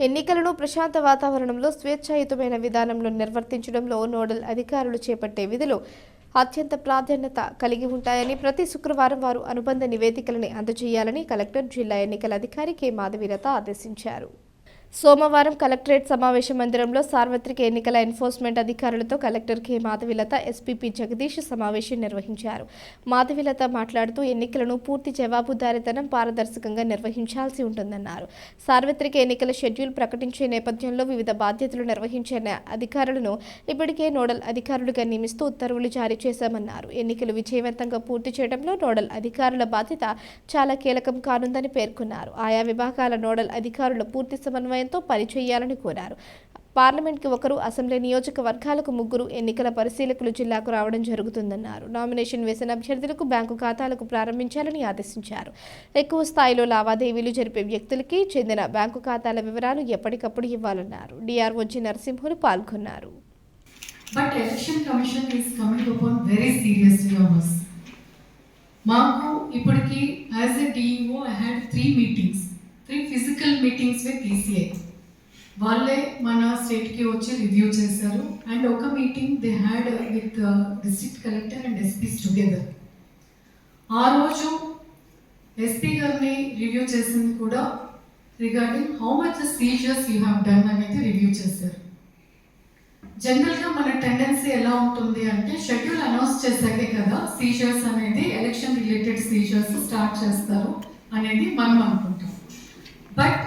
ఎన్నికలను ప్రశాంత వాతావరణంలో స్వేచ్ఛాయుతమైన విధానంలో నిర్వర్తించడంలో నోడల్ అధికారులు చేపట్టే విధులు అత్యంత ప్రాధాన్యత కలిగి ఉంటాయని ప్రతి శుక్రవారం వారు అనుబంధ నివేదికలని అందజేయాలని కలెక్టర్ జిల్లా ఎన్నికల అధికారి కె. మాధవీరత ఆదేశించారు. సోమవారం కలెక్టరేట్ సమావేశ మందిరంలో సార్వత్రిక ఎన్నికల ఎన్ఫోర్స్మెంట్ అధికారులతో collector K. Madhavilatha SP Jagadish సమావేశం నిర్వహించారు. మాధవిలత మాట్లాడుతూ ఎన్నికలను పూర్తి జవాబుదారీతనం పారదర్శకంగా నిర్వహించాల్సి ఉంటుందన్నారు. సార్వత్రిక ఎన్నికల షెడ్యూల్ ప్రకటించే నేపథ్యంలో వివిధ బాధ్యతలు నిర్వహించే అధికారులను ఇప్పటికే నోడల్ అధికారులుగా నియమిస్తూ ఉత్తర్వులు జారీ చేశామన్నారు. ఎన్నికలు విజయవంతంగా పూర్తి చేయడంలో నోడల్ అధికారుల బాధ్యత చాలా కీలకం కానుందని పేర్కొన్నారు. ఆయా విభాగాల నోడల్ అధికారుల పూర్తి సమన్వయం సమన్వయంతో పనిచేయాలని కోరారు. పార్లమెంట్కి ఒకరు అసెంబ్లీ నియోజకవర్గాలకు ముగ్గురు ఎన్నికల పరిశీలకులు జిల్లాకు రావడం జరుగుతుందన్నారు. నామినేషన్ వేసిన అభ్యర్థులకు బ్యాంకు ఖాతాలకు ప్రారంభించాలని ఆదేశించారు. ఎక్కువ స్థాయిలో లావాదేవీలు జరిపే వ్యక్తులకి చెందిన బ్యాంకు ఖాతాల వివరాలు ఎప్పటికప్పుడు ఇవ్వాలన్నారు. డిఆర్ఓ జి నరసింహులు పాల్గొన్నారు. But election commission is coming upon very మాకు ఇప్పటికి as a DEO I had three meetings three physical meetings with ECI వాళ్ళే మన స్టేట్కి వచ్చి రివ్యూ చేశారు. అండ్ ఒక meeting they had with district collector and SPs together ఆ రోజు ఎస్పీ గారిని రివ్యూ చేసింది కూడా regarding how much seizures you have done అనేది రివ్యూ చేశారు. జనరల్గా మన టెండెన్సీ ఎలా ఉంటుంది అంటే షెడ్యూల్ అనౌన్స్ చేశాకే కదా సీజర్స్ అనేది ఎలక్షన్ రిలేటెడ్ సీజర్స్ స్టార్ట్ చేస్తారు అనేది మనం అనుకుంటాం. బట్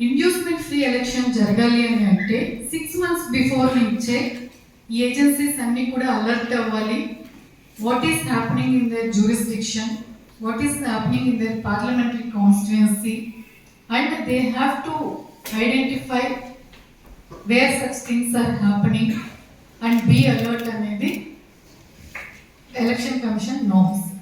ఇండ్యూస్మెంట్ ఫ్రీ ఎలక్షన్ జరగాలి అని అంటే సిక్స్ మంత్స్ బిఫోర్ నుంచే ఏజెన్సీస్ అన్నీ కూడా అలర్ట్ అవ్వాలి. What is happening in their jurisdiction what is happening in their parliamentary constituency and they have to identify where such things are happening and be alert అనేది election commission nose